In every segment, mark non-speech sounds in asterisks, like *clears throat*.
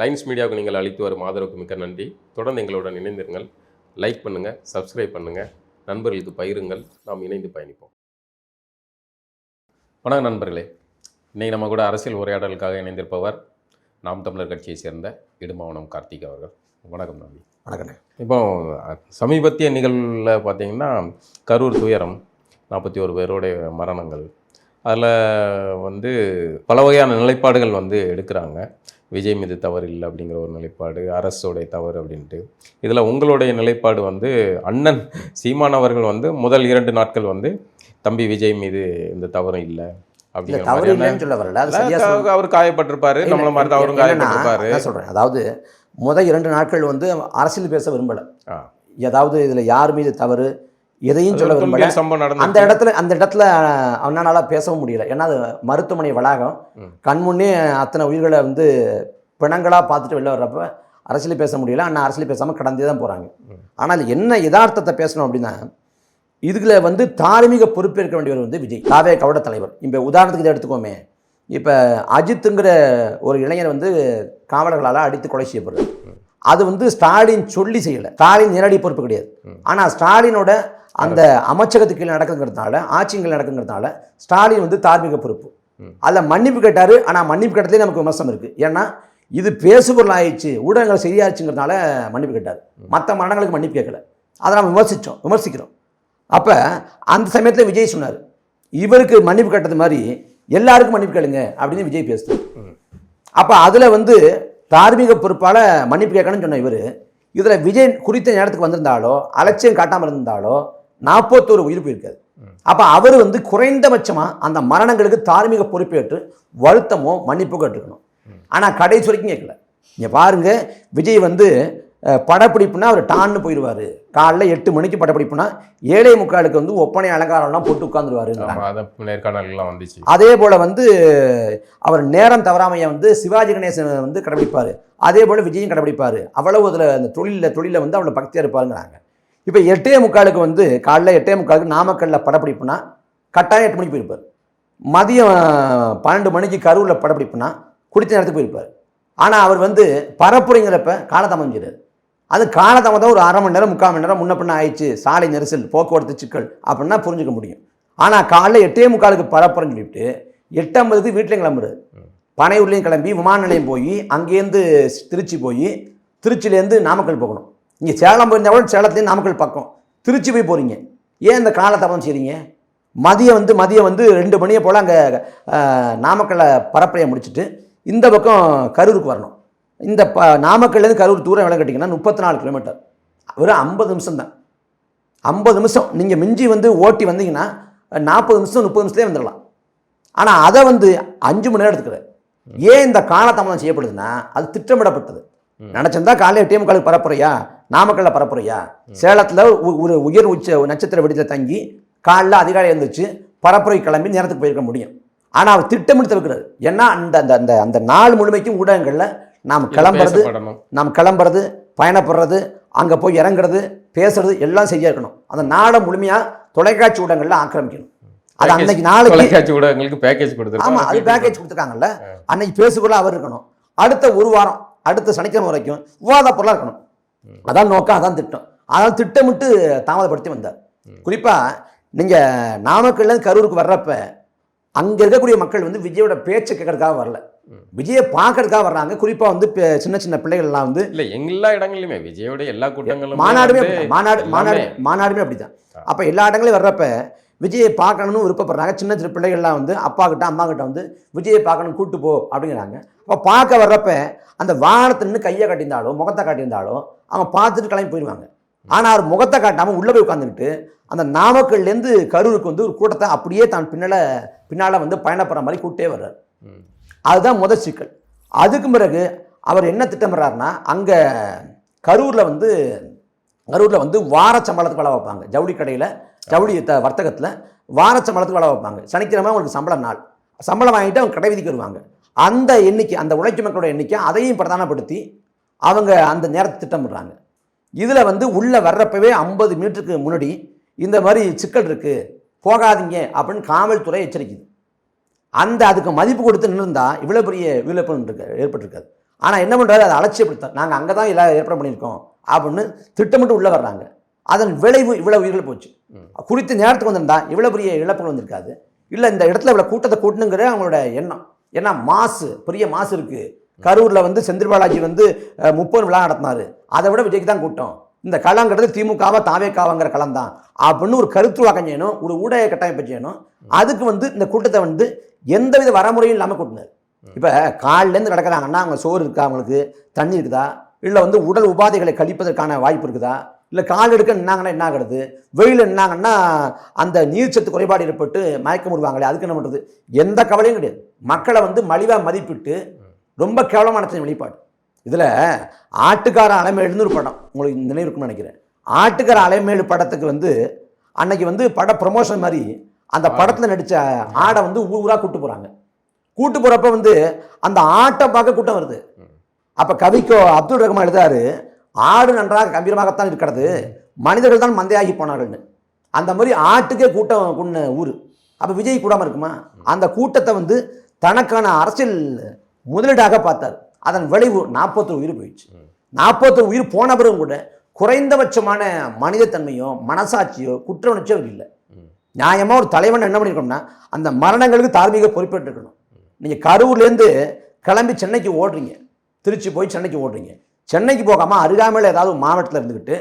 Lines மீடியாவுக்கு நீங்கள் அளித்து வரும் ஆதரவுக்கு மிக்க நன்றி. தொடர்ந்து எங்களுடன் இணைந்திருங்கள். லைக் பண்ணுங்கள் சப்ஸ்கிரைப் பண்ணுங்கள் நண்பர்களுக்கு பகிருங்கள். நாம் இணைந்து பயணிப்போம். வணக்கம் நண்பர்களே. இன்னைக்கு நம்ம கூட அரசியல் உரையாடலுக்காக இணைந்திருப்பவர் நாம் தமிழர் கட்சியை சேர்ந்த இடுமாவனம் கார்த்திக் அவர்கள். வணக்கம் நம்பி வணக்கண்ணே இப்போ சமீபத்திய நிகழ்வில் பார்த்தீங்கன்னா கரூர் துயரம் நாற்பத்தி ஒரு பேருடைய மரணங்கள் அதில் வந்து பல வகையான நிலைப்பாடுகள் வந்து எடுக்கிறாங்க. விஜய் மீது தவறு இல்லை அப்படிங்கிற ஒரு நிலைப்பாடு அரசோடைய தவறு அப்படின்ட்டு. இதில் உங்களுடைய நிலைப்பாடு வந்து அண்ணன் சீமான் அவர்கள் வந்து முதல் இரண்டு நாட்கள் வந்து தம்பி விஜய் மீது இந்த தவறு இல்லை அவர் காயப்பட்டிருப்பாரு நம்மள மாதிரி அவரும் காயப்பட்டிருப்பாரு. சொல்றேன். அதாவது முத இரண்டு நாட்கள் வந்து அரசியல் பேச விரும்பல. ஏதாவது இதுல யார் மீது தவறு எதையும் சொல்ல விரும்பல. அந்த இடத்துல அந்த இடத்துல அவனால பேசவும் முடியல. ஏன்னா அது மருத்துவமனை வளாகம். ம். கண்முன்னே அத்தனை உயிர்களை வந்து பிணங்களா பார்த்துட்டு வெளில வர்றப்ப அரசியல் பேச முடியல. அண்ணா அரசியல் பேசாம கடந்தே தான் போறாங்க. ம். ஆனால் என்ன யதார்த்தத்தை பேசணும் அப்படின்னா இதுல வந்து தார்மீக பொறுப்பேற்க வேண்டியவர் வந்து விஜய் தாவே கவட தலைவர். இப்போ உதாரணத்துக்கு இதை எடுத்துக்கோமே. இப்போ அஜித்துங்கிற ஒரு இளைஞர் வந்து காவலர்களால் அடித்து கொலை செய்யப்படுறாரு. அது வந்து ஸ்டாலின் சொல்லி செய்யலை. ஸ்டாலின் நேரடி பொறுப்பு கிடையாது. ஆனால் ஸ்டாலினோட அந்த அமைச்சகத்துக்கு கீழே நடக்குங்கிறதுனால ஆட்சிங்கள் நடக்குங்கிறதுனால ஸ்டாலின் வந்து தார்மீக பொறுப்பு. அதில் மன்னிப்பு கேட்டார். ஆனால் மன்னிப்பு கேட்டதுலேயே நமக்கு விமர்சனம் இருக்குது ஏன்னா இது பேசுபொருள் ஆயிடுச்சு ஊடகங்கள் சரியாச்சுங்கிறதுனால மன்னிப்பு கேட்டார். மற்ற மரணங்களுக்கு மன்னிப்பு கேட்கல. அதை நம்ம விமர்சித்தோம் விமர்சிக்கிறோம். அப்போ அந்த சமயத்தில் விஜய் சொன்னார். இவருக்கு மன்னிப்பு கேட்டது மாதிரி எல்லாருக்கும் மன்னிப்பு கேளுங்க அப்படின்னு விஜய் பேசுறாரு. ம். அப்போ அதில் வந்து தார்மீக பொறுப்பால் மன்னிப்பு கேட்கணும்னு சொன்ன இவர் இதில் விஜய் குறித்த நேரத்துக்கு வந்திருந்தாலோ அலட்சியம் காட்டாமல் இருந்தாலோ நாற்பத்தோரு உயிர் போயிருக்காது அப்போ அவர் வந்து குறைந்தபட்சமாக அந்த மரணங்களுக்கு தார்மீக பொறுப்பேற்று வருத்தமோ மன்னிப்போ கேட்டுக்கணும். ஆனால் கடைசி வரைக்கும் கேட்கல. இங்கே பாருங்க விஜய் வந்து படப்பிடிப்புனா அவர் டான்னு போயிடுவார். காலைல எட்டு மணிக்கு படப்பிடிப்புனா ஏழை முக்காலுக்கு வந்து ஒப்பனை அலங்காரம்லாம் போட்டு உட்காந்துருவாரு அத நேர்காணல்லாம் வந்துச்சு. அதே போல் வந்து அவர் நேரம் தவறாமைய வந்து சிவாஜி கணேசன் வந்து கடைபிடிப்பார் அதே போல் விஜயும் கடைபிடிப்பார் அவ்வளவு அதில் அந்த தொழிலில் தொழிலில் வந்து அவ்வளோ பக்தியாக இருப்பாருங்கிறாங்க. இப்போ எட்டே முக்காலுக்கு வந்து காலைல எட்டே முக்காலுக்கு நாமக்கல்லில் படப்பிடிப்புனா கட்டாயம் எட்டு மணிக்கு போயிருப்பார். மதியம் பன்னெண்டு மணிக்கு கரூரில் படப்பிடிப்புனா குடித்த நேரத்துக்கு போயிருப்பார். ஆனால் அவர் வந்து பரப்புரைங்கிறப்ப காலதாமதம் செய்கிறார் அது காலதாமதம் ஒரு அரை மணி நேரம் முக்கால் மணி நேரம் முன்ன பின்ன ஆயிடுச்சு. சாலை நெரிசல் போக்குவரத்து சிக்கல் அப்படின்னா புரிஞ்சுக்க முடியும். ஆனால் காலைல எட்டே முக்காலுக்கு பரப்புறன்னு சொல்லிட்டு எட்டம்பதுக்கு வீட்டிலையும் கிளம்புறது. பனையூர்லேயும் கிளம்பி விமான நிலையம் போய் அங்கேருந்து திருச்சி போய் திருச்சியிலேருந்து நாமக்கல் போகணும். இங்கே சேலம் போயிருந்தா கூட சேலத்துலேருந்து நாமக்கல் பக்கம். திருச்சி போய் போகிறீங்க ஏன் இந்த காலதாமதம் செய்கிறீங்க மதியம் வந்து மதியம் வந்து ரெண்டு மணியை போல் அங்கே நாமக்கல்லை பரப்புரையை முடிச்சுட்டு இந்த பக்கம் கரூருக்கு வரணும். இந்த ப நாமக்கல்லேருந்து கரூர் தூரம் எவ்வளோ கேட்டிங்கன்னா முப்பத்தி நாலு கிலோமீட்டர் வெறும் ஐம்பது நிமிஷம் தான் ஐம்பது நிமிஷம். நீங்கள் மிஞ்சி வந்து ஓட்டி வந்தீங்கன்னா நாற்பது நிமிஷம் முப்பது நிமிஷத்துலேயே வந்துடலாம். ஆனால் அதை வந்து அஞ்சு மணி நேரம் எடுத்துக்கிறார் ஏன் இந்த காலதாமதம் செய்யப்படுதுன்னா அது திட்டமிடப்பட்டது. நினச்சிருந்தா காலையில் எட்டே முக்காலுக்கு பரப்புறையா? நாமக்கல்ல பரப்புறையா? சேலத்தில் ஒரு உயர் உச்ச நட்சத்திர வெடித்தில் தங்கி காலைல அதிகாலை எழுந்துச்சு பரப்புரை கிளம்பி நேரத்துக்கு போயிருக்க முடியும். ஆனால் அவர் திட்டமிட்டு தவிர்க்கிறார் ஏன்னா அந்த அந்த அந்த அந்த நாள் முழுமைக்கும் ஊடகங்களில் நாம் கிளம்புறது நாம் கிளம்புறது பயணப்படுறது அங்கே போய் இறங்குறது பேசுறது எல்லாம் சரியா இருக்கணும். அந்த நாளை முழுமையாக தொலைக்காட்சி ஊடகங்களில் ஆக்கிரமிக்கணும். அது அன்னைக்கு நாளைக்கு தொலைக்காட்சி ஊடகங்களுக்கு பேக்கேஜ் ஆமா அது கொடுத்துருக்காங்க பேக்கேஜ் கொடுத்துருக்காங்கல்ல. அன்னைக்கு பேசுக்குள்ள அவர் இருக்கணும். அடுத்த ஒரு வாரம் அடுத்த சனிக்கிழமை வரைக்கும் விவாத பொருளாக இருக்கணும். அதான் நோக்கம் அதான் திட்டம். அதான் திட்டமிட்டு தாமதப்படுத்தி வந்தார். குறிப்பா நீங்க நாமக்கல்ல இருந்து கரூருக்கு வர்றப்ப அங்க இருக்கக்கூடிய மக்கள் வந்து விஜயோட பேச்சை கேட்கறதுக்காக வரல. விஜயை பார்க்கறதுக்காக வர்றாங்க. குறிப்பா வந்து சின்ன சின்ன பிள்ளைகள்லாம் வந்து இல்ல எல்லா இடங்கள்லயுமே விஜயோட எல்லா கூட்டங்களும் மாநாடுமே. மாநாடு மாநாடு மாநாடுமே அப்படிதான். அப்போ எல்லா இடங்களையும் வர்றப்ப விஜயை பார்க்கணும்னு விருப்பப்படுறாங்க. சின்ன சின்ன பிள்ளைகள்லாம் வந்து அப்பா கிட்ட அம்மா கிட்ட வந்து விஜயை பார்க்கணும் கூட்டு போ அப்படிங்கிறாங்க. அப்போ பார்க்க வர்றப்ப அந்த வாகனத்தை நின்று கையை காட்டியிருந்தாலோ முகத்தை காட்டியிருந்தாலோ அவங்க பார்த்துட்டு கிளம்பி போயிடுவாங்க ஆனால் அவர் முகத்தை காட்டாமல் உள்ளே போய் உட்காந்துக்கிட்டு அந்த நாமக்கல்லேருந்து கரூருக்கு வந்து ஒரு கூட்டத்தை அப்படியே தான் பின்னால பின்னால் வந்து பயணப்படுற மாதிரி கூட்டே வர்றாரு. அதுதான் முதல் சிக்கல். அதுக்கு பிறகு அவர் என்ன திட்டமிடுறாருன்னா அங்கே கரூரில் வந்து கரூரில் வந்து வார சம்பளத்துக்கு வேலை வைப்பாங்க. ஜவுளி கடையில் ஜவுளி த வர்த்தகத்தில் வார சம்பளத்துக்கு வேலை வைப்பாங்க. சனிக்கிழமை அவங்களுக்கு சம்பளம் நாள். சம்பளம் வாங்கிட்டு அவங்க கடை விதிக்கு வருவாங்க. அந்த எண்ணிக்கை அந்த உழைக்கும் மக்களோட எண்ணிக்கை அதையும் பிரதானப்படுத்தி அவங்க அந்த நேரத்தை திட்டமிடுறாங்க. இதில் வந்து உள்ளே வர்றப்பவே ஐம்பது மீட்டருக்கு முன்னாடி இந்த மாதிரி சிக்கல் இருக்குது போகாதீங்க அப்படின்னு காவல்துறை எச்சரிக்குது. அந்த அதுக்கு மதிப்பு கொடுத்து நின்றுந்தால் இவ்வளோ பெரிய விழிப்புணர்வு இருக்க ஏற்பட்டிருக்காது. ஆனால் என்ன பண்ணுறாரு அதை அலட்சியப்படுத்த நாங்கள் அங்கே தான் எல்லாம் ஏற்பாடு பண்ணியிருக்கோம் அப்படின்னு திட்டமிட்டு உள்ளே வர்றாங்க. அதன் விளைவு இவ்வளவு உயிர்கள் போச்சு. குறித்த நேரத்துக்கு வந்திருந்தா இவ்வளோ பெரிய இழப்புகள் வந்திருக்காது. இல்லை இந்த இடத்துல இவ்வளோ கூட்டத்தை கூட்டணுங்கிற அவங்களோட எண்ணம். ஏன்னா மாசு பெரிய மாசு இருக்குது கரூரில் வந்து செந்தில் பாலாஜி வந்து முப்பது விழா நடத்தினார். அதை விட விஜய்க்கு தான் கூட்டம். இந்த களங்கிறது திமுகவா தாவேக்காவாங்கிற களம் தான் அப்படின்னு ஒரு கருத்துருவாக்கம் செய்யணும் ஒரு ஊடக கட்டமைப்பு செய்யணும். அதுக்கு வந்து இந்த கூட்டத்தை வந்து எந்தவித வரமுறையும் இல்லாமல் கூட்டினார். இப்போ காலிலேருந்து நடக்கிறாங்கன்னா அவங்க சோறு இருக்கா அவங்களுக்கு? தண்ணி இருக்குதா? இல்லை வந்து உடல் உபாதைகளை கழிப்பதற்கான வாய்ப்பு இருக்குதா? இல்லை கால் எடுக்க நின்னாங்கன்னா என்ன ஆகிறது? வெயில் நின்னாங்கன்னா அந்த நீர்ச்சத்து குறைபாடு ஏற்பட்டு மயக்கம் விடுவாங்களே அதுக்கு என்ன பண்ணுறது எந்த கவலையும் கிடையாது. மக்களை வந்து மலிவாக மதிப்பிட்டு ரொம்ப கேவலமான வெளிப்பாடு. இதில் ஆட்டுக்கார அலைமேலுன்னு ஒரு படம் உங்களுக்கு நினைவு இருக்கும்னு நினைக்கிறேன். ஆட்டுக்கார அலைமேலு படத்துக்கு வந்து அன்னைக்கு வந்து பட ப்ரொமோஷன் மாதிரி அந்த படத்தில் நடித்த ஆடை வந்து ஊர் ஊராக கூட்டு போகிறாங்க கூட்டு போகிறப்ப வந்து அந்த ஆட்டை பார்க்க கூட்டம் வருது. அப்போ கவிக்கோ அப்துல் ரஹ்மான் எழுதாரு ஆடு நன்றாக கம்பீரமாகத்தான் இருக்கிறது மனிதர்கள் தான் மந்தையாகி போனார்கள்னு. அந்த மாதிரி ஆட்டுக்கே கூட்டம் கொண்ட ஊர். அப்போ விஜய் கூடாமல் இருக்குமா? அந்த கூட்டத்தை வந்து தனக்கான அரசியல் முதலீடாக பார்த்தார். அதன் விளைவு நாற்பத்தொரு உயிர் போயிடுச்சு. நாற்பத்தொரு உயிர் போன பிறகும் கூட குறைந்தபட்சமான மனிதத்தன்மையோ மனசாட்சியோ குற்ற உணர்ச்சியோ இல்லை. நியாயமாக ஒரு தலைவன் என்ன பண்ணியிருக்கோம்னா அந்த மரணங்களுக்கு தார்மீக பொறுப்பேற்றுக்கணும் நீங்கள் கரூர்லேருந்து கிளம்பி சென்னைக்கு ஓடுறீங்க. திருச்சி போய் சென்னைக்கு ஓடுறீங்க. சென்னைக்கு போகாமல் அருகாமையில் ஏதாவது மாவட்டத்தில் இருந்துக்கிட்டு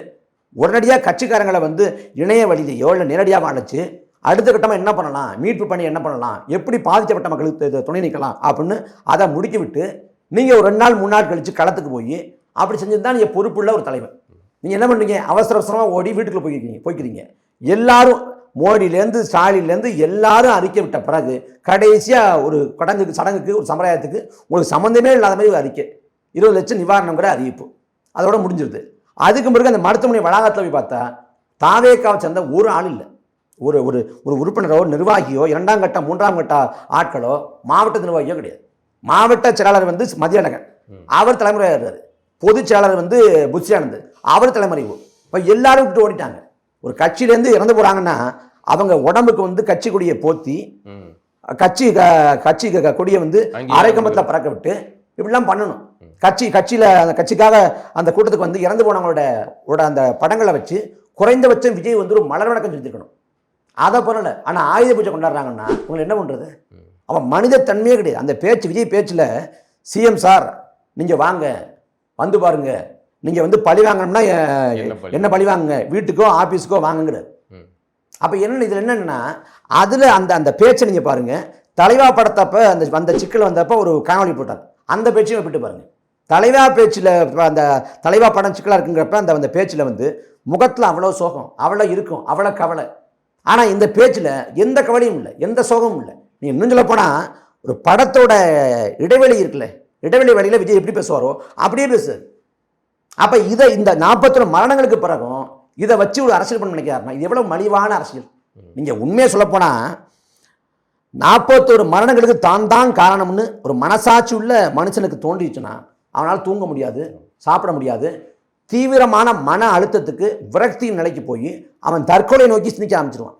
உடனடியாக கட்சிக்காரங்களை வந்து இணைய வழியிலையோ இல்லை நேரடியாக அழைச்சி அடுத்த கட்டமாக என்ன பண்ணலாம்? மீட்பு பண்ணி என்ன பண்ணலாம்? எப்படி பாதிக்கப்பட்ட மக்களுக்கு துணை நிற்கலாம் அப்படின்னு அதை முடுக்கி விட்டு நீங்கள் ஒரு ரெண்டு நாள் மூணு நாள் கழித்து களத்துக்கு போய் அப்படி செஞ்சது நீங்கள் பொறுப்புள்ள ஒரு தலைவர் நீங்கள் என்ன பண்ணுறீங்க அவசர அவசரமாக ஓடி வீட்டுக்குள்ளே போய்க்கிறீங்க போய்க்கிறீங்க. எல்லாரும் மோடியிலேருந்து ஸ்டாலின்லேருந்து எல்லாரும் அறிக்கை விட்ட பிறகு கடைசியாக ஒரு கடங்குக்கு சடங்குக்கு ஒரு சம்பிரதாயத்துக்கு உங்களுக்கு சம்மந்தமே இல்லாத மாதிரி ஒரு அறிக்கை. இருபது லட்சம் நிவாரணம் கூட அறிவிப்பு. அதோட முடிஞ்சிருது. அதுக்கு பிறகு அந்த மருத்துவமனை வளாகத்தில் போய் பார்த்தா தாவேக்காவை சேர்ந்த ஒரு ஆள் இல்லை. ஒரு ஒரு ஒரு உறுப்பினரோ நிர்வாகியோ இரண்டாம் கட்ட மூன்றாம் கட்ட ஆட்களோ மாவட்ட நிர்வாகியோ கிடையாது. மாவட்ட செயலாளர் வந்து மதியழகன் அவர் அவர் தலைமுறையாகிறார் பொதுச் செயலாளர் வந்து புத்தியானந்த் அவர் தலைமறைவு இப்போ எல்லாரும் விட்டு ஓடிட்டாங்க. ஒரு கட்சியிலேருந்து இறந்து போகிறாங்கன்னா அவங்க உடம்புக்கு வந்து கட்சி கொடியை போத்தி. கட்சி கட்சி கொடியை வந்து அங்கீகாரம் அரைக்கம்பத்தில் பறக்க விட்டு இப்படிலாம் பண்ணணும். கட்சி கட்சியில் அந்த கட்சிக்காக அந்த கூட்டத்துக்கு வந்து இறந்து போனவங்களோட அந்த படங்களை வச்சு குறைந்தபட்சம் விஜய் வந்து ஒரு மலர் வணக்கம் செஞ்சுருக்கணும். அதை பண்ணல. ஆனால் ஆயுத பூஜை கொண்டாடுறாங்கன்னா உங்களை என்ன பண்ணுறது. அவன் மனித தன்மையே கிடையாது. அந்த பேச்சு விஜய் பேச்சில் சிஎம் சார் நீங்கள் வாங்க வந்து பாருங்க நீங்கள் வந்து பழி வாங்கணும்னா என்ன பழி? வாங்குங்க? வீட்டுக்கோ ஆஃபீஸுக்கோ வாங்குங்கிறார். அப்போ என்ன இதில் என்னன்னா அதில் அந்த அந்த பேச்சை நீங்கள் பாருங்க. தலைவா படத்தப்ப அந்த அந்த சிக்கல் வந்தப்ப ஒரு காணொளி போட்டார் அந்த பேச்சையும் விட்டு பாருங்க. தலைவா பேச்சில் அந்த தலைவா படம் சிக்கலாக இருக்குங்கிறப்ப அந்த அந்த பேச்சில் வந்து முகத்தில் அவ்வளோ சோகம் அவ்வளோ இருக்கும் அவ்வளோ கவலை. ஆனால் இந்த பேச்சில் எந்த கவலையும் இல்லை எந்த சோகமும் இல்லை. நீ இன்னும் சொல்ல போனால் ஒரு படத்தோட இடைவெளி இருக்குல்ல இடைவெளி வழியில் விஜய் எப்படி பேசுவாரோ அப்படியே பேசு அப்போ இதை இந்த நாற்பத்தொரு மரணங்களுக்கு பிறகும் இதை வச்சு ஒரு அரசியல் பண்ண நினைக்கிறாருன்னா இது எவ்வளோ மலிவான அரசியல்? நீங்கள் உண்மையை சொல்லப்போனால் நாற்பத்தோரு மரணங்களுக்கு தான் தான் காரணம்னு ஒரு மனசாட்சி உள்ள மனுஷனுக்கு தோன்றிச்சுன்னா அவனால் தூங்க முடியாது சாப்பிட முடியாது தீவிரமான மன அழுத்தத்துக்கு விரக்தியின் நிலைக்கு போய் அவன் தற்கொலை நோக்கி சிந்திக்க ஆரம்பிச்சிருவான்.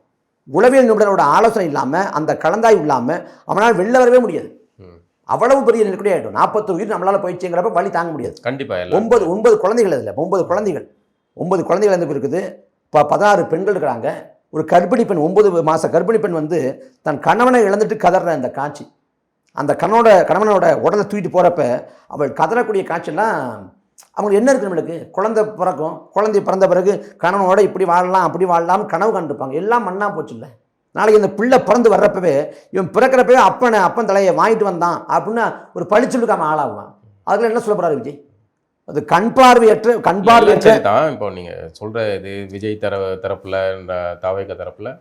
உளவியல் நிபுணரோட ஆலோசனை இல்லாமல் அந்த கலந்தாய் இல்லாமல் அவனால் வெளில வரவே முடியாது. அவ்வளவு பெரிய நெருக்கடி ஆகிடும் நாற்பத்தொரு உயிர் நம்மளால் போயிடுச்சுங்கிறப்ப வழி தாங்க முடியாது. கண்டிப்பா எல்லாம் ஒன்பது ஒன்பது குழந்தைகள் இதில் ஒன்பது குழந்தைகள். ஒன்பது குழந்தைகள் இருந்து இருக்குது இப்போ பதினாறு பெண்கள் இருக்கிறாங்க. ஒரு கர்ப்பிணி பெண் ஒன்பது மாத கர்ப்பிணி பெண் வந்து தன் கணவனை இழந்துட்டு கதற அந்த காட்சி. அந்த கணவனோட கணவனோட உடலை தூக்கிட்டு போகிறப்ப அவள் கதறக்கூடிய காட்சியெல்லாம் அவங்களுக்கு என்ன இருக்கு நம்மளுக்கு? குழந்தை பிறக்கும் குழந்தை பிறந்த பிறகு கணவனோட இப்படி வாழலாம் அப்படி வாழலாம் கனவு கண்டிருப்பாங்க. எல்லாம் மண்ணா போச்சு இல்லை நாளைக்கு இந்த பிள்ளை பிறந்து வர்றப்பவே இவன் பிறக்கிறப்பவே அப்பனை அப்பன் தலையை வாங்கிட்டு வந்தான் அப்படின்னு ஒரு பழிச்சொல்லுக்கு அவன் ஆளாகுவான். அதில் என்ன சொல்ல விஜய்? அது கண் பார்வையற்ற கண் பார்வையற்ற தான். இப்போ நீங்க சொல்ற இது விஜய் தர தரப்புல இந்த தாவேக தரப்புல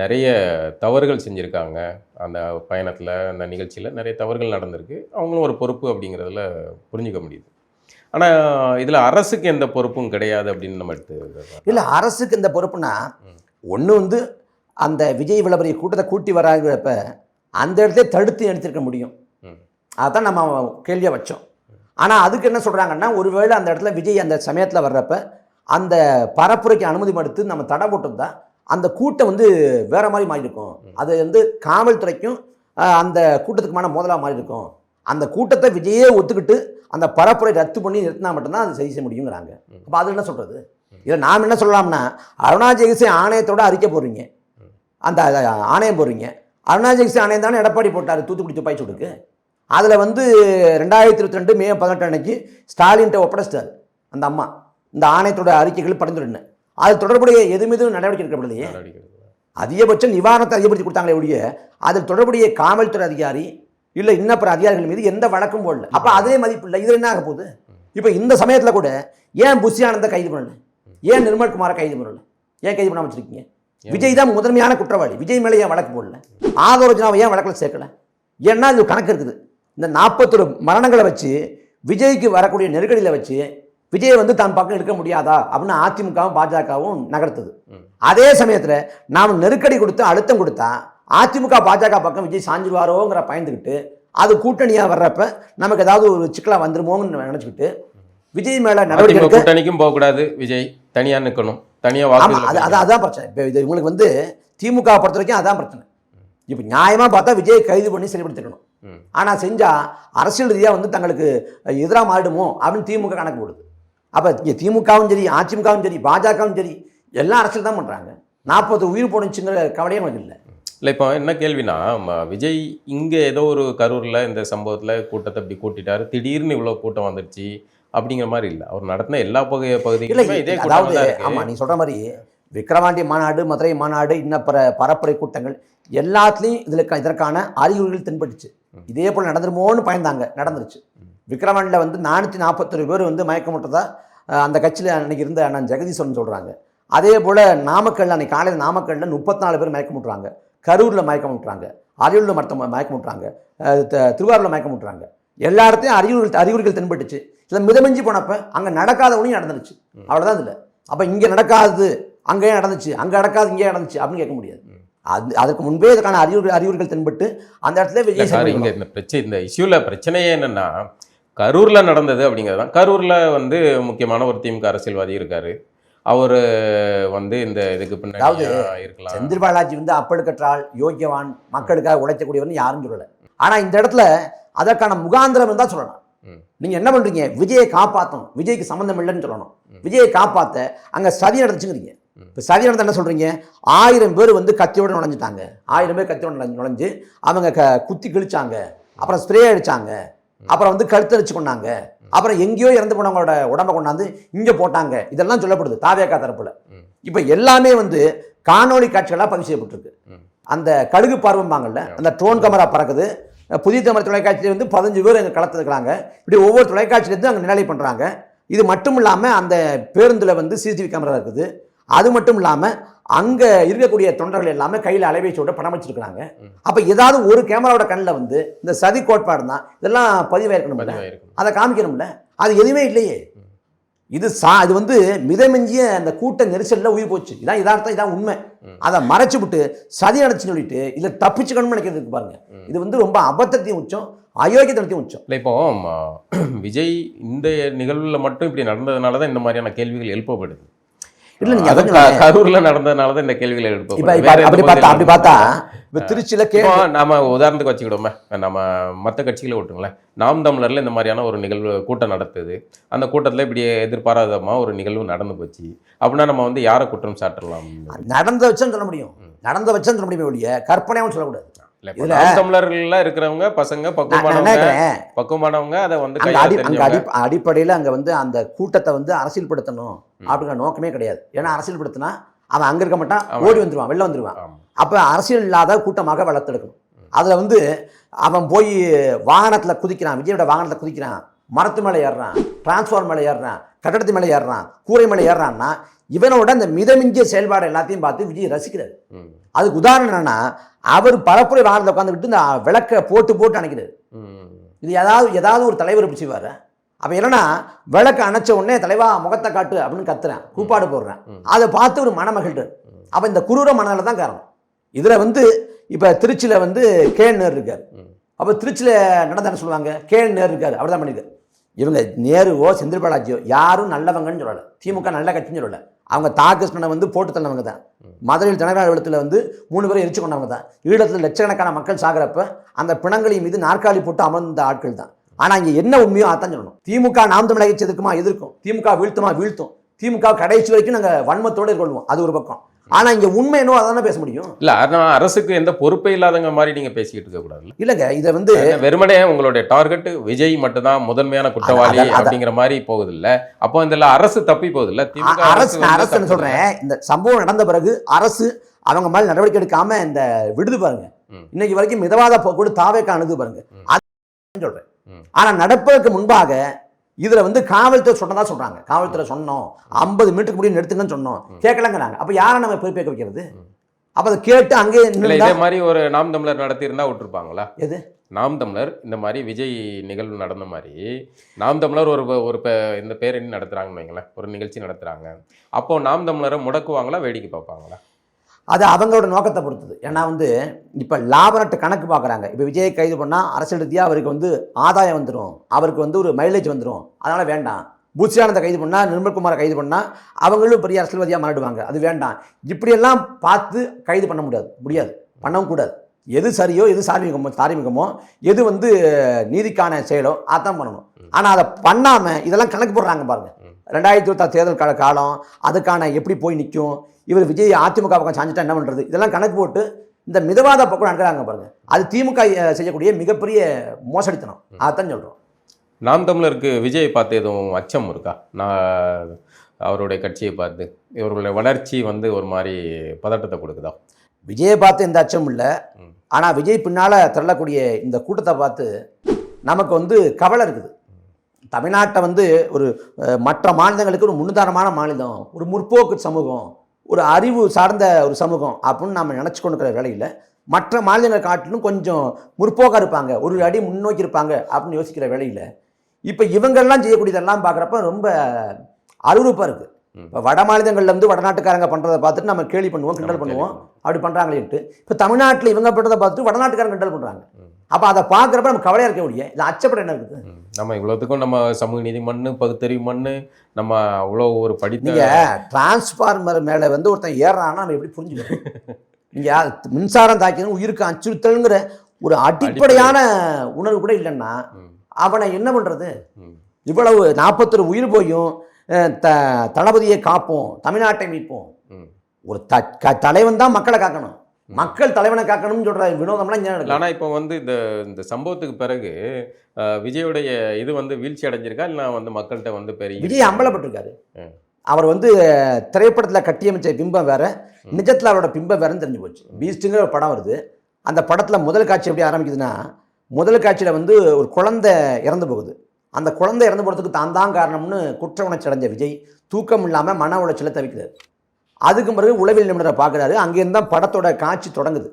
நிறைய தவறுகள் செஞ்சிருக்காங்க. அந்த பயணத்துல அந்த நிகழ்ச்சியில நிறைய தவறுகள் நடந்திருக்கு. அவங்களும் ஒரு பொறுப்பு அப்படிங்கிறதுல புரிஞ்சுக்க முடியுது. ஆனா இதுல அரசுக்கு எந்த பொறுப்பும் கிடையாது அப்படின்னு நம்ம எடுத்து இல்லை அரசுக்கு இந்த பொறுப்புனா. ஒன்று வந்து அந்த விஜய் இவ்வளவு பெரிய கூட்டத்தை கூட்டி வராங்கிறப்ப அந்த இடத்துல தடுத்து எடுத்திருக்க முடியும். அதான் நம்ம கேள்வியாக வச்சோம். ஆனால் அதுக்கு என்ன சொல்கிறாங்கன்னா ஒருவேளை அந்த இடத்துல விஜய் அந்த சமயத்தில் வர்றப்ப அந்த பரப்புரைக்கு அனுமதி மறுத்து நம்ம தடை போட்டிருந்தா அந்த கூட்டம் வந்து வேற மாதிரி மாறி இருக்கும் அது வந்து காவல்துறைக்கும் அந்த கூட்டத்துக்குமான மோதலாக மாறி இருக்கும் அந்த கூட்டத்தை விஜயே ஒத்துக்கிட்டு அந்த பரப்புரை ரத்து பண்ணி நிறுத்தினா மட்டும்தான் அது சரி செய்ய முடியுங்கிறாங்க. அப்போ அது என்ன சொல்கிறது இதை நாம் என்ன சொல்லலாம்னா அருணாச்சல ஆணையத்தோட அறிக்கை போடுறீங்க. அந்த ஆணையம் போடுறீங்க. அருணாச்சல ஆணையம் தானே எடப்பாடி போட்டார் தூத்துக்குடி துப்பாக்கி சூடுக்கு அதில் வந்து ரெண்டாயிரத்தி இருபத்தி ரெண்டு மே பதினெட்டு அன்னைக்கு ஸ்டாலின்ட்ட ஒப்படைச்சிட்டார் அந்த அம்மா. இந்த ஆணையத்தோட அறிக்கைகள் பரிந்துரைன்னு. அது தொடர்புடைய எது மீதும் நடவடிக்கை எடுக்கப்படலையே. அதிகபட்சம் நிவாரணத்தை அதிகப்படுத்தி கொடுத்தாங்களே ஒழிய அதில் தொடர்புடைய காவல்துறை அதிகாரி இல்லை இன்னப்பிற அதிகாரிகள் மீது எந்த வழக்கும் போடல. அப்போ அதே மதிப்பு இல்லை இதில் என்ன ஆக போகுது? இப்போ இந்த சமயத்தில் கூட ஏன் புஷி ஆனந்தை கைது பண்ணல? ஏன் நிர்மல்குமாரை கைது பண்ணல? ஏன் கைது பண்ணாம வச்சிருக்கீங்க? விஜய் தான் முதன்மையான குற்றவாளி. விஜய் மேலே ஏன் வழக்கு போடல? ஆதரஜனாவை ஏன் வழக்கில் சேர்க்கல? ஏன்னா இது கணக்கு இருக்குது. இந்த நாற்பத்தொரு மரணங்களை வச்சு விஜய்க்கு வரக்கூடிய நெருக்கடியில் வச்சு விஜயை வந்து தான் பக்கம் எடுக்க முடியாதா அப்படின்னு அதிமுகவும் பாஜகவும் நகர்த்துது. அதே சமயத்தில் நாம் நெருக்கடி கொடுத்து அழுத்தம் கொடுத்தா அதிமுக பாஜக பக்கம் விஜய் சாஞ்சிருவாரோங்கிற பயந்துக்கிட்டு அது கூட்டணியாக வர்றப்ப நமக்கு ஏதாவது ஒரு சிக்கலாக வந்துருமோன்னு நினச்சிக்கிட்டு விஜய் மேலே நடவடிக்கை கூட்டணிக்கும் போகக்கூடாது விஜய். தனியா நிக்கணும். தனியா ஆமாம் அது வாக்கு அது அதான் பிரச்சனை. இப்போ இது உங்களுக்கு வந்து திமுக பொறுத்த வரைக்கும் அதான் பிரச்சனை. இப்போ நியாயமாக பார்த்தா விஜய் கைது பண்ணி செயல்படுத்திக்கணும் ம். ஆனால் செஞ்சால் அரசியல் ரீதியாக வந்து தங்களுக்கு எதிராக மாறிடுமோ அப்படின்னு திமுக கணக்கு போடுது. அப்போ திமுகவும் சரி அதிமுகவும் சரி பாஜகவும் சரி எல்லாம் அரசியல் தான் பண்ணுறாங்க நாற்பது உயிர் போணுச்சுங்கிற கவலையே நமக்கு இல்லை. இல்லை இப்போ என்ன கேள்வினா விஜய் இங்கே ஏதோ ஒரு கரூரில் இந்த சம்பவத்தில் கூட்டத்தை இப்படி கூட்டிட்டாரு. திடீர்னு இவ்வளோ கூட்டம் வந்துருச்சு. அப்படிங்கிற மாதிரி இல்லை. அவர் நடத்தின எல்லா இல்லை பகுதிகளுமே இதே அதாவது ஆமாம் நீ சொல்கிற மாதிரி விக்கிரவாண்டி மாநாடு மதுரை மாநாடு இன்னப்பற பரப்புரை கூட்டங்கள் எல்லாத்துலேயும் இதில் இதற்கான அறிகுறிகள் தென்பட்டுச்சு. இதே போல் நடந்துருமோன்னு பயந்தாங்க நடந்துருச்சு. விக்கிரவாண்டியில் வந்து நானூற்றி நாற்பத்தொரு பேர் வந்து மயக்கமுட்டதா அந்த கட்சியில் அன்னைக்கு இருந்த அண்ணன் ஜெகதீஸ்வரன் சொல்கிறாங்க அதே போல் நாமக்கல் அன்னைக்கு காலையில் நாமக்கல்லில் முப்பத்தினாலு பேர் மயக்கமுட்டுறாங்க கரூரில் மயக்கமுட்டுறாங்க அரியலூரில் மருத்துவ மயக்கமுட்டுறாங்க திருவாரூரில் மயக்கமுட்டுறாங்க எல்லா இடத்தையும் அறிகுறிகள் அறிகுறிகள் தென்பட்டுச்சு. இதில் மிதமிஞ்சி போனப்ப அங்கே நடக்காத ஒன்றையும் நடந்துருச்சு. அவ்வளோதான் இதில். அப்போ இங்கே நடக்காது அங்கேயே நடந்துச்சு அங்கே நடக்காது இங்கேயே நடந்துச்சு அப்படின்னு கேட்க முடியாது. அது அதுக்கு முன்பே இதுக்கான அறிகுறி அறிகுறிகள் தென்பட்டு அந்த இடத்துல விஜய் சார் இங்கே. இந்த பிரச்சனை இந்த இஷ்யூவில் பிரச்சனையே என்னன்னா கரூரில் நடந்தது அப்படிங்கிறது தான். கரூரில் வந்து முக்கியமான ஒரு திமுக அரசியல்வாதி இருக்காரு. அவர் வந்து இந்த இதுக்கு பின்னாடி இருக்கலாம். செந்தில் பாலாஜி வந்து அப்பழுக்கற்றால் யோக்கியவான் மக்களுக்காக உழைக்கக்கூடியவன் யாரும் சொல்லலை. ஆனால் இந்த இடத்துல அதற்கான முகாந்திரம் தான் சொல்லணும். நீங்கள் என்ன பண்ணுறீங்க விஜயை காப்பாற்றணும் விஜய்க்கு சம்மந்தம் இல்லைன்னு சொல்லணும். விஜயை காப்பாற்ற அங்கே சதி நடந்துச்சுங்கிறீங்க. இப்போ சதி நடந்த என்ன சொல்கிறீங்க ஆயிரம் பேர் வந்து கத்தியோட நுழைஞ்சிட்டாங்க. ஆயிரம் பேர் கத்தியோட நுழைஞ்சு அவங்க க குத்தி கிழிச்சாங்க. அப்புறம் ஸ்ப்ரே அடிச்சாங்க. அப்புறம் வந்து கழுத்தரிச்சு கொண்டாங்க அப்புறம் எங்கேயோ இறந்து போனவங்களோட உடம்ப கொண்டாந்து இங்கே போட்டாங்க. இதெல்லாம் சொல்லப்படுது. தாவேக்கா தரப்புல. இப்போ எல்லாமே வந்து காணொளி காட்சிகளாக பதிவு செய்யப்பட்டிருக்கு. அந்த கழுகு பார்வைம்பாங்கல்ல அந்த ட்ரோன் கேமரா பறக்குது. புதிய தமிழ் தொலைக்காட்சியில் வந்து பதினஞ்சு பேர் எங்கள் களத்தில் இருக்கிறாங்க. இப்படி ஒவ்வொரு தொலைக்காட்சியிலேருந்து அங்கே நிலை பண்ணுறாங்க இது மட்டும் இல்லாமல் அந்த பேருந்தில் வந்து சிசிடிவி கேமரா இருக்குது. அது மட்டும் இல்லாமல் அங்கே இருக்கக்கூடிய தொண்டர்கள் எல்லாமே கையில் அலைபேசியோட படம் வச்சிருக்கிறாங்க. அப்போ ஏதாவது ஒரு கேமராவோட கண்ணில் வந்து இந்த சதி கோட்பாடு தான் இதெல்லாம் பதிவாயிருக்கணும். அதை காமிக்கணும்ல? அது எதுவுமே இல்லையே. இது சா இது வந்து மிதமிஞ்சிய அந்த கூட்ட நெரிசல்ல உயிர் போச்சு. இதான் இதார்த்தம் இதான் உண்மை. அதை மறைச்சு விட்டு சதி அடைச்சுன்னு சொல்லிட்டு இதை தப்பிச்சுக்கணும்னு நினைக்கிறது இருக்கு பாருங்க. இது வந்து ரொம்ப அபத்தத்தையும் உச்சம் அயோக்கியத்தனத்தையும் உச்சம். இல்லை இப்போ *clears throat* விஜய் இந்த நிகழ்வுல மட்டும் இப்படி நடந்ததுனால தான் இந்த மாதிரியான கேள்விகள் எழுப்பப்படுது. இல்ல நீங்க அதுவும் அதான் கரூர்ல நடந்ததுனால தான் இந்த கேள்விகள் எழுப்பப்படுது இப்ப அப்படி பார்த்தா அப்படி பார்த்தா இப்ப திருச்சியில கே நாம உதாரணத்துக்கு வச்சுக்கிடுவோமே. நம்ம மற்ற கட்சிகளை விட்டுங்களேன் நாம் தமிழர்ல இந்த மாதிரியான ஒரு நிகழ்வு கூட்டம் நடத்துது. அந்த கூட்டத்துல இப்படி எதிர்பாராதமா ஒரு நிகழ்வு நடந்து போச்சு. அப்படின்னா நம்ம வந்து யாரை குற்றம் சாட்டலாம்? நடந்த வச்சுன்னு சொல்ல முடியும். நடந்த வச்சுன்னு சொல்ல முடியுமே ஒழிய கற்பனையாவும் சொல்லக்கூடாது. இல்ல, இப்ப இதுல- நாம் தமிழர்கள்ல இருக்கிறவங்க பசங்க பக்குவமானவங்க பக்குவமானவங்க அதை வந்து அடி அங்க அடி அடிப்படையில் அங்க வந்து அந்த கூட்டத்தை வந்து அரசியல்படுத்தணும் அப்படிங்கிற நோக்கமே கிடையாது. ஏன்னா அரசியல்படுத்தினா அவன் அங்க இருக்க மாட்டான். ஓடி வந்துருவான் வெளில வந்துருவான். அப்போ அரசியல் இல்லாத கூட்டமாக வளர்த்தெடுக்கணும் அதில் வந்து அவன் போய் வாகனத்தில் குதிக்கிறான் விஜயோட வாகனத்தில் குதிக்கிறான் மரத்து மேலே ஏறுறான் டிரான்ஸ்ஃபார்ம் மேலே ஏறுறான் கட்டடத்து மேலே ஏறுறான் கூரை மேலே ஏறுறான்னா இவனோட இந்த மிதமிஞ்சிய செயல்பாடு எல்லாத்தையும் பார்த்து விஜய் ரசிக்கிறார். அதுக்கு உதாரணம் என்னன்னா அவர் பரப்புரை வாகனத்தில் உட்காந்துக்கிட்டு இந்த விளக்கை போட்டு போட்டு அணைக்கிறார். இது ஏதாவது ஏதாவது ஒரு தலைவர் இப்படி செய்வார். அப்போ என்னன்னா விளக்கு அணைச்ச உடனே தலைவா முகத்தை காட்டு அப்படின்னு கத்துறேன். கூப்பாடு போடுறேன். அதை பார்த்து ஒரு மனமகிழ்றார் அப்போ இந்த குரூர மனநிலை தான் காரணம். இதில் வந்து இப்போ திருச்சியில் வந்து நேரு இருக்கார். அப்போ திருச்சியில் நடந்த என்ன சொல்லுவாங்க? நேரு இருக்கார். அவர் தான் பண்ணிருக்காரு இவங்க நேருவோ செந்தில் பாலாஜியோ யாரும் நல்லவங்கன்னு சொல்லலை. திமுக நல்ல கட்சின்னு சொல்லலை. அவங்க தாகிருஷ்ணனை வந்து போட்டு தள்ளவங்க தான். மதுரையில் ஜனநாயக விளத்தில் வந்து மூணு பேரை எரிச்சு கொண்டவங்க தான். ஈழத்தில் லட்சக்கணக்கான மக்கள் சாகிறப்ப அந்த பிணங்களின் மீது நாற்காலி போட்டு அமர்ந்த ஆட்கள் தான். ஆனால் இங்கே என்ன உண்மையோ அதான் சொல்லணும். திமுக நாம் தமிழக எதிர்க்குமா எதிர்க்கும். திமுக வீழ்த்துமா? வீழ்த்தும். திமுக கடைசி வரைக்கும் நாங்கள் வன்மத்தோட கொள்வோம் அது ஒரு பக்கம். ஆனா இங்க உண்மை என்னவோ அதானே பேச முடியும்? இல்ல அதான் அரசுக்கு எந்த பொறுப்பே இல்லாதங்க மாதிரி நீங்க பேசிக்கிட்டு இருக்க கூடாது. இல்லங்க இதை வந்து வெறுமனே உங்களுடைய டார்கெட் விஜய் மட்டும்தான் முதன்மையான குற்றவாளி. அப்படிங்கிற மாதிரி போகுது இல்ல அப்போ இதுல அரசு தப்பி போகுது இல்ல அரசு அரசு சொல்றேன். இந்த சம்பவம் நடந்த பிறகு அரசு அவங்க மேல நடவடிக்கை எடுக்காம இந்த விடுது பாருங்க. இன்னைக்கு வரைக்கும் மிதவாத போக்கு தாவேக்கா அணுது பாருங்க. அது சொல்றேன். ஆனா நடப்பதற்கு முன்பாக இதுல வந்து காவல்துறை சொன்னதா சொல்றாங்க. காவல்துறை சொன்னோம். ஐம்பது மீட்டருக்கு முடியும் நிறுத்துங்கன்னு சொன்னோம். கேட்கலங்கிறாங்க. அப்ப யாரை நம்ம பொறுப்பேற்க வைக்கிறது? ம். அப்ப அதை கேட்டு நின்னுட்டா இதே மாதிரி ஒரு நாம் தமிழர் நடத்தி இருந்தா விட்டுருப்பாங்களா? எது? நாம் தமிழர் இந்த மாதிரி விஜய் நிகழ்வு நடந்த மாதிரி நாம் தமிழர் ஒரு ஒரு இந்த பேரணி நடத்துறாங்கன்னு வைங்களேன். ஒரு நிகழ்ச்சி நடத்துறாங்க. அப்போ நாம் தமிழரை முடக்குவாங்களா வேடிக்கை பார்ப்பாங்களா? அது அவங்களோட நோக்கத்தை பொறுத்தது. ஏன்னா வந்து இப்போ லாப நட்டு கணக்கு பார்க்குறாங்க. இப்போ விஜயை கைது பண்ணால் அரசியல் ரீதியாக அவருக்கு வந்து ஆதாயம் வந்துடும் அவருக்கு வந்து ஒரு மைலேஜ் வந்துடும் அதனால் வேண்டாம். பூச்சியானதை கைது பண்ணால் நிர்மல்குமாரை கைது பண்ணால் அவங்களும் பெரிய அரசியல்வாதியாக மாறிடுவாங்க. அது வேண்டாம். இப்படியெல்லாம் பார்த்து கைது பண்ண முடியாது. முடியாது. பண்ணவும் கூடாது. எது சரியோ எது சார்மிகமோ தார்மீகமோ எது வந்து நீதிக்கான செயலோ அதான் பண்ணணும். ஆனால் அதை பண்ணாமல் இதெல்லாம் கணக்கு போடுறாங்க பாருங்க. ம். ரெண்டாயிரத்தி இருபத்தாறு தேர்தல் கால காலம் அதுக்கான எப்படி போய் நிற்கும் இவர் விஜய் அதிமுக பக்கம் சாஞ்சிட்டா என்ன பண்ணுறது இதெல்லாம் கணக்கு போட்டு இந்த மிதவாத பக்கம் நடக்கிறாங்க பாருங்க. அது திமுக செய்யக்கூடிய மிகப்பெரிய மோசடித்தனம். அதான் சொல்கிறோம் நாம் தமிழருக்கு விஜயை பார்த்து எதுவும் அச்சம் இருக்கா? நான் அவருடைய கட்சியை பார்த்து இவர்களுடைய வளர்ச்சி வந்து ஒரு மாதிரி பதட்டத்தை கொடுக்குதா? விஜயை பார்த்து எந்த அச்சமும் இல்லை. ஆனால் விஜய் பின்னால் தள்ளக்கூடிய இந்த கூட்டத்தை பார்த்து நமக்கு வந்து கவலை இருக்குது. தமிழ்நாட்டை வந்து ஒரு மற்ற மாநிலங்களுக்கு ஒரு முன்னுதாரணமான மாநிலம் ஒரு முற்போக்கு சமூகம் ஒரு அறிவு சார்ந்த ஒரு சமூகம் அப்படின்னு நம்ம நினச்சி கொண்டுக்கிற வேலையில் மற்ற மாநிலங்களை காட்டிலும் கொஞ்சம் முற்போக்காக இருப்பாங்க ஒரு அடி முன்னோக்கி இருப்பாங்க அப்படின்னு யோசிக்கிற வேலையில் இப்போ இவங்கெல்லாம் செய்யக்கூடியதெல்லாம் பார்க்குறப்ப ரொம்ப அருவருப்பாக இருக்குது. இப்போ வட மாநிலங்கள்ல இருந்து வடநாட்டுக்காரங்க பண்ணுறதை பார்த்துட்டு நம்ம கேலி பண்ணுவோம் கிண்டல் பண்ணுவோம் கேள்வி. அப்படி பண்ணுறாங்களேன்ட்டு இப்போ தமிழ்நாட்டில் இவங்க பண்ணுறதை பார்த்துட்டு வடநாட்டுக்காரங்க கிண்டல் பண்ணுறாங்க. அப்போ அதை பார்க்குறப்ப நம்ம கவலையாக இருக்க முடியும் இல்லை அச்சப்பட என்ன இருக்குது. நம்ம இவ்வளோத்துக்கும் நம்ம சமூக நீதி மண்ணு பகுத்தறிவு மண்ணு நம்ம அவ்வளோ ஒரு படித்த நீங்கள் டிரான்ஸ்ஃபார்மர் மேலே வந்து ஒருத்தன் ஏறுறான்னா நம்ம எப்படி புரிஞ்சுக்கணும் *laughs* நீங்கள் மின்சாரம் தாக்கினு உயிருக்கு அச்சுறுத்தல்ங்கிற ஒரு அடிப்படையான உணர்வு கூட இல்லைன்னா. அவனை என்ன பண்ணுறது. இவ்வளவு நாற்பத்தொரு உயிர் போயும் த தளபதியை காப்போம் தமிழ்நாட்டை மீட்போம். ஒரு த தலைவன் தான் மக்களை காக்கணும் மக்கள் தலைவனை காக்கணும்னு சொல்ற வினோதம்லாம் இங்கே நடக்குது. ஆனா இப்போ வந்து இந்த இந்த சம்பவத்துக்கு பிறகு விஜயோடைய இது வந்து வீழ்ச்சி அடைஞ்சிருக்கா? இல்லை வந்து மக்கள்கிட்ட வந்து பெரிய விஜய் அம்பலப்பட்டிருக்காரு. அவர் வந்து திரைப்படத்தில் கட்டியமைச்ச பிம்பம் வேற நிஜத்தில் அவரோட பிம்பம் வேறன்னு தெரிஞ்சு போச்சு. பீஸ்ட்டுங்கிற ஒரு படம் வருது. அந்த படத்தில் முதல் காட்சி எப்படி ஆரம்பிக்குதுன்னா முதல் காட்சியில் வந்து ஒரு குழந்தை இறந்து போகுது. அந்த குழந்தை இறந்து போகிறதுக்கு தான் தான் காரணம்னு குற்ற உணர்ச்சி அடைஞ்ச விஜய் தூக்கம் இல்லாமல் மன உளைச்சல தவிக்கிறார் அதுக்கு பிறகு உளவியல் நிபுணரை பார்க்குறாரு. அங்கேருந்து தான் படத்தோட காட்சி தொடங்குது.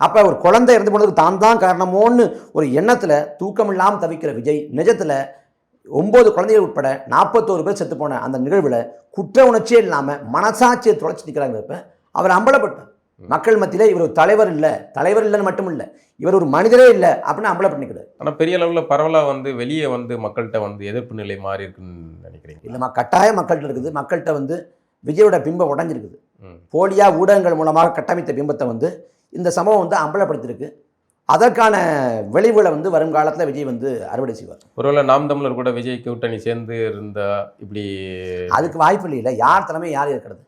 அப்போ ஒரு குழந்தை இறந்து போனதுக்கு தான் தான் காரணமோன்னு ஒரு எண்ணத்தில் தூக்கம் இல்லாமல் தவிக்கிற விஜய் நிஜத்தில் ஒம்பது குழந்தைகள் உட்பட நாற்பத்தோரு பேர் செத்து போன அந்த நிகழ்வில் குற்ற உணர்ச்சியே இல்லாமல் மனசாட்சியை தொலைச்சி நிற்கிறாங்கிறப்ப அவர் அம்பலப்பட்டார். மக்கள் மத்தியில் இவர் ஒரு தலைவர் இல்லை தலைவர் இல்லைன்னு மட்டும் இல்லை இவர் ஒரு மனிதரே இல்லை அப்படின்னு அம்பலப்பட்டு நிற்கிறார் ஆனா பெரிய அளவுல பரவலா வந்து வெளியே வந்து மக்கள்கிட்ட வந்து எதிர்ப்பு நிலை மாறி இருக்குன்னு நினைக்கிறீங்க? இல்லைம்மா கட்டாய மக்கள்கிட்ட இருக்குது. மக்கள்கிட்ட வந்து விஜயோட பிம்பம் உடஞ்சிருக்குது. ம். போலியா ஊடகங்கள் மூலமாக கட்டமைத்த பிம்பத்தை வந்து இந்த சம்பவம் வந்து அம்பலப்படுத்தியிருக்கு. அதற்கான விளைவுகளை வந்து வருங்காலத்தில் விஜய் வந்து அறுவடை செய்வார். ஒருவேளை நாம் தமிழர் கூட விஜய் கூட்டணி சேர்ந்து இருந்தா இப்படி அதுக்கு வாய்ப்பு இல்லை யார் தலைமை யார் இருக்கிறது.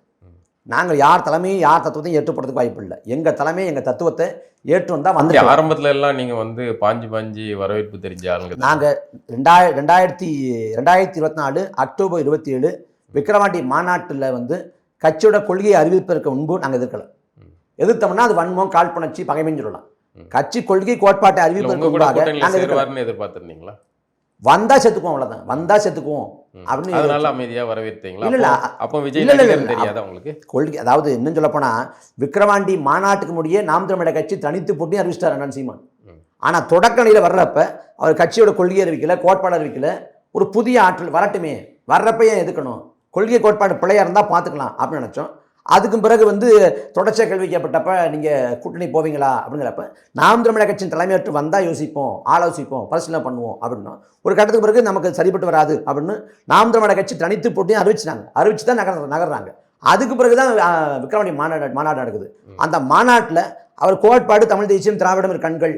நாங்கள் யார் தலைமையும் யார் தத்துவத்தையும் ஏற்றுப்படுறதுக்கு வாய்ப்பு இல்லை. எங்கள் தலைமை எங்கள் தத்துவத்தை ஏற்று வந்தால் வந்து ஆரம்பத்துல எல்லாம் நீங்க வந்து பாஞ்சு பாஞ்சு வரவேற்பு தெரிஞ்ச ஆளுங்க. நாங்கள் ரெண்டாய ரெண்டாயிரத்தி ரெண்டாயிரத்தி இருபத்தி நாலு அக்டோபர் இருபத்தி ஏழு விக்கிரவாண்டி மாநாட்டில் வந்து கட்சியோட கொள்கையை அறிவிப்பதற்கு முன்பு நாங்கள் எதிர்க்கல. ம். எதிர்த்தோம்னா அது வன்மம் காழ்ப்புணர்ச்சி பகைமைன்னு சொல்லலாம். கட்சி கொள்கை கோட்பாட்டை அறிவிப்பதற்கு முன்பாக நாங்கள் எதிர்பார்த்திருந்தீங்களா? வந்தா செத்துக்குவோம் அவ்வளோதான் வந்தா செத்துக்குவோம். அப்படின்னு அதனால அமைதியா வரவேற்றீங்களா? இல்ல, இல்ல, அப்போ- விஜய் தெரியாதா உங்களுக்கு? கொள்கை அதாவது இன்னும் சொல்லப் போனா விக்கிரவாண்டி மாநாட்டுக்கு முடிய நாம் தமிழக கட்சி தனித்து போட்டி அறிவிச்சிட்டார் அண்ணன் சீமான். ஆனா தொடக்க நிலையில வர்றப்ப அவர் கட்சியோட கொள்கை அறிவிக்கல கோட்பாடு அறிவிக்கல. ஒரு புதிய ஆற்றல் வரட்டுமே. வர்றப்ப ஏன் எதுக்கணும்? கொள்கை கோட்பாடு பிள்ளையா இருந்தா பார்த்துக்கலாம் அப்படின்னு நினைச்சோம். அதுக்கும் பிறகு வந்து தொடர்ச்சியாக கேள்வி கேட்கப்பட்டப்ப நீங்கள் கூட்டணி போவீங்களா அப்படிங்கிறப்ப நாம் தமிழக கட்சியின் தலைமையேற்று வந்தால் யோசிப்போம் ஆலோசிப்போம் பரிசீலனை பண்ணுவோம் அப்படின்னோம் ஒரு கட்டத்துக்கு பிறகு நமக்கு சரிப்பட்டு வராது அப்படின்னு நாம் தமிழக கட்சி தனித்து போட்டியும் அறிவிச்சிட்டாங்க. அறிவிச்சு தான் நகர் நகர்றாங்க. அதுக்கு பிறகு தான் விக்ரவாணி மாநாடு மாநாடு நடக்குது. அந்த மாநாட்டில் அவர் கோட்பாடு தமிழ் தேசியம் திராவிடம் கண்கள்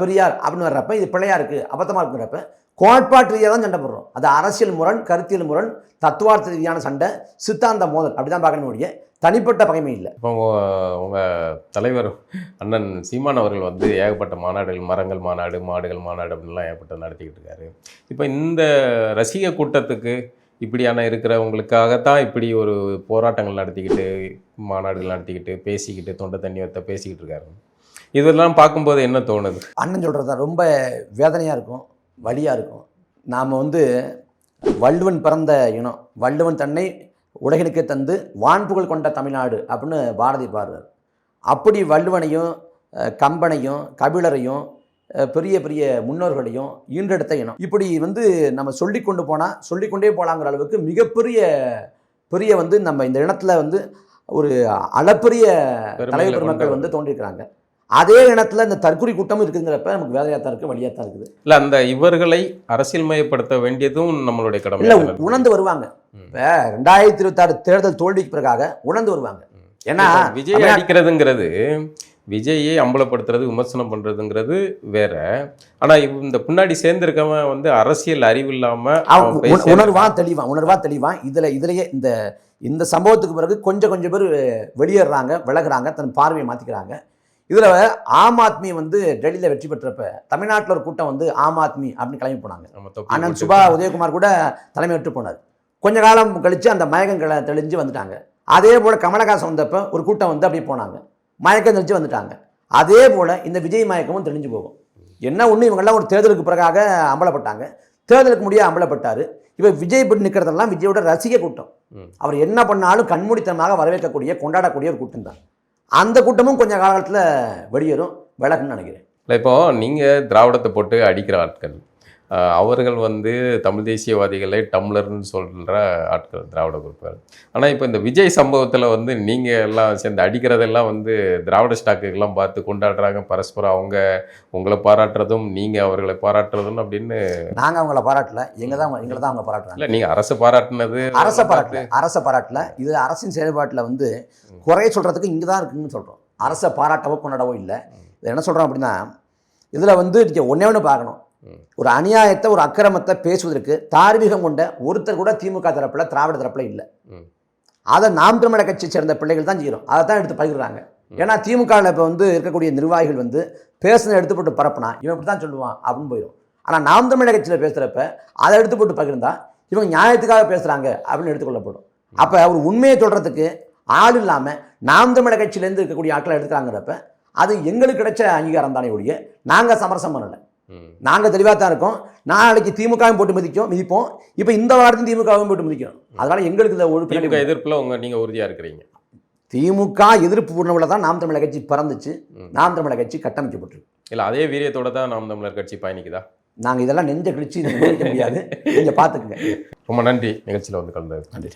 பெரியார் அப்படின்னு வர்றப்ப இது பிள்ளையா இருக்கு அபத்தமாக இருக்குங்கிறப்ப கோட்பாட்டு ரீதியாக தான் சண்டை போடுறோம். அது அரசியல் முரண் கருத்தியல் முரண் தத்துவார்த்த ரீதியான சண்டை சித்தாந்த மோதல் அப்படி தான் பார்க்கணும் ஒழிய தனிப்பட்ட பகைமை இல்லை. இப்போ உங்க- உங்க தலைவர் அண்ணன் சீமான் அவர்கள் வந்து ஏகப்பட்ட மாநாடுகள் மரங்கள் மாநாடு மாடுகள் மாநாடு அப்படின்லாம் ஏகப்பட்ட நடத்திக்கிட்டு இருக்காரு. இப்போ இந்த ரசிக கூட்டத்துக்கு இப்படியான இருக்கிறவங்களுக்காகத்தான் இப்படி ஒரு போராட்டங்கள் நடத்திக்கிட்டு மாநாடுகள் நடத்திக்கிட்டு பேசிக்கிட்டு தொண்டை தண்ணி வைத்த பேசிக்கிட்டு இருக்காரு. இதெல்லாம் பார்க்கும்போது என்ன தோணுது? அண்ணன் சொல்கிறது தான் ரொம்ப வேதனையாக இருக்கும். வலியாக இருக்கும். நாம் வந்து வள்ளுவன் பிறந்த இனம் வள்ளுவன் தன்னை உலகினுக்கே தந்து வான்புகழ் கொண்ட தமிழ்நாடு அப்படின்னு பாரதி பாடுறார். அப்படி வள்ளுவனையும் கம்பனையும் கபிலரையும் பெரிய பெரிய முன்னோர்களையும் ஈன்றெடுத்த இனம். இப்படி வந்து நம்ம சொல்லி கொண்டு போனால் சொல்லிக்கொண்டே போகலாங்கிற அளவுக்கு மிகப்பெரிய பெரிய வந்து நம்ம இந்த இனத்துல வந்து ஒரு அளப்பரிய தலைவர் பெருமக்கள். வந்து தோன்றியிருக்கிறாங்க அதே இனத்துல இந்த தற்குறி கூட்டமும் இருக்குங்கிறப்ப நமக்கு வேதனையாக தான் இருக்குது வழியாக தான் இருக்குது. இல்ல அந்த இவர்களை அரசியல்மயப்படுத்த வேண்டியதும் நம்மளுடைய கடமை. இல்லை உணர்ந்து வருவாங்க. இப்போ ரெண்டாயிரத்தி இருபத்தாறு தேர்தல் தோல்விக்கு பிறகாக உணர்ந்து வருவாங்க. ஏன்னா விஜய் அடிக்கிறதுங்கிறது விஜயை அம்பலப்படுத்துறது விமர்சனம் பண்றதுங்கிறது வேற. ஆனா இவ் இந்த பின்னாடி சேர்ந்திருக்கவன் வந்து அரசியல் அறிவு இல்லாம அவன் அவன் உண- பேசி- உணர்வான் தெளிவான் உணர்வா தெளிவான். இதுல இதுலயே இந்த இந்த சம்பவத்துக்கு பிறகு கொஞ்சம் கொஞ்சம் பேர் வெளியேறாங்க விலகுறாங்க தன் பார்வையை மாத்திக்கிறாங்க. இதுல ஆம் ஆத்மி வந்து டெல்லியில வெற்றி பெற்றப்ப தமிழ்நாட்டுல ஒரு கூட்டம் வந்து ஆம் ஆத்மி அப்படின்னு கிளம்பி போனாங்க. அண்ணன் சுபா உதயகுமார் கூட தலைமை விட்டு போனார். கொஞ்ச காலம் கழிச்சு அந்த மயக்கங்களை தெளிஞ்சு வந்துட்டாங்க. அதே போல கமலஹாசன் வந்தப்ப ஒரு கூட்டம் வந்து அப்படி போனாங்க. மயக்கம் தெளிஞ்சு வந்துட்டாங்க. அதே போல இந்த விஜய் மயக்கமும் தெளிஞ்சு போகும். என்ன ஒன்று இவங்கெல்லாம் ஒரு தேர்தலுக்கு பிறகாக அம்பலப்பட்டாங்க. தேர்தலுக்கு முடிய அம்பலப்பட்டார். இப்போ விஜய் இப்படி நிற்கிறதெல்லாம் விஜயோட ரசிக கூட்டம். அவர் என்ன பண்ணாலும் கண்மூடித்தனமாக வரவேற்கக்கூடிய கொண்டாடக்கூடிய ஒரு கூட்டம் தான். அந்த கூட்டமும் கொஞ்சம் காலத்தில் வெளியேறும். விளக்குன்னு நினைக்கிறேன். இல்லை இப்போது நீங்கள் திராவிடத்தை போட்டு அடிக்கிற ஆட்கள் அவர்கள் வந்து தமிழ் தேசியவாதிகளை டம்ளர்னு சொல்ற ஆட்கள் திராவிட குரூப்புகள் ஆனா இப்போ இந்த விஜய் சம்பவத்துல வந்து நீங்க எல்லாம் சேர்ந்து அடிக்கிறதெல்லாம் வந்து திராவிட ஸ்டாக்குகள்லாம் பார்த்து கொண்டாடுறாங்க. பரஸ்பரம் அவங்க உங்களை பாராட்டுறதும் நீங்க அவர்களை பாராட்டுறதும் அப்படின்னு. நாங்கள் அவங்கள பாராட்டல. எங்க தான் எங்களை தான் அவங்க பாராட்டுறாங்க. இல்ல நீங்க அரசு பாராட்டுனது அரச பாராட்டல. அரச பாராட்டல. இது அரசின் செயல்பாட்டில் வந்து குறை சொல்றதுக்கு இங்கே தான் இருக்குன்னு சொல்கிறோம் அரசை பாராட்டவோ கொண்டாடவோ இல்லை. இது என்ன சொல்கிறோம் அப்படின்னா இதில் வந்து நீங்கள் ஒன்றே ஒன்று பார்க்கணும். ஒரு அநியாயத்தை ஒரு அக்கிரமத்தை பேசுவதற்கு தார்மீகம் கொண்ட ஒருத்தர் கூட திமுக தரப்பில் திராவிட தரப்பில் இல்லை. அதை நாம் தமிழக கட்சியை சேர்ந்த பிள்ளைகள் தான் செய்கிறோம் அதை தான் எடுத்து பகிர்றாங்க. ஏன்னா திமுகவில் இப்போ வந்து இருக்கக்கூடிய நிர்வாகிகள் வந்து பேசுனதை எடுத்து போட்டு பரப்புனா இவன் இப்படி தான் சொல்லுவான் அப்படின்னு போயிடும். ஆனால் நாம் தமிழக கட்சியில் பேசுகிறப்ப அதை எடுத்து போட்டு பகிர்ந்தா இவங்க நியாயத்துக்காக பேசுகிறாங்க அப்படின்னு எடுத்துக்கொள்ளப்படும். அப்போ ஒரு உண்மையை சொல்கிறதுக்கு ஆள் இல்லாமல் நாம் தமிழக கட்சியிலேருந்து இருக்கக்கூடிய ஆட்களை எடுத்துக்கிறாங்கிறப்ப அது எங்களுக்கு கிடைச்ச அங்கீகாரம் தானே ஒழிய நாங்கள் சமரசம் பண்ணலை. நாங்கள் தெளிவாக தான் இருக்கோம். நாளைக்கு திமுகவும் போட்டு மிதிக்கும் மிதிப்போம். இப்போ இந்த வாரத்தையும் திமுகவும் போட்டு மிதிக்கிறோம் அதனால எங்களுக்கு இந்த ஒரு திமுக எதிர்ப்புல உங்க நீங்க உறுதியா இருக்கிறீங்க? திமுக எதிர்ப்பு உணவுல தான் நாம் தமிழக கட்சி பிறந்துச்சு. நாம் தமிழக கட்சி கட்டமைக்கப்பட்டிருக்கு. இல்ல அதே வீரியத்தோட தான் நாம் தமிழர் கட்சி பயணிக்குதா? நாங்கள் இதெல்லாம் நெஞ்ச கிழிச்சு முடியாது. நீங்கள் பார்த்துக்குங்க ரொம்ப நன்றி. நிகழ்ச்சியில் வந்து கலந்தது. நன்றி.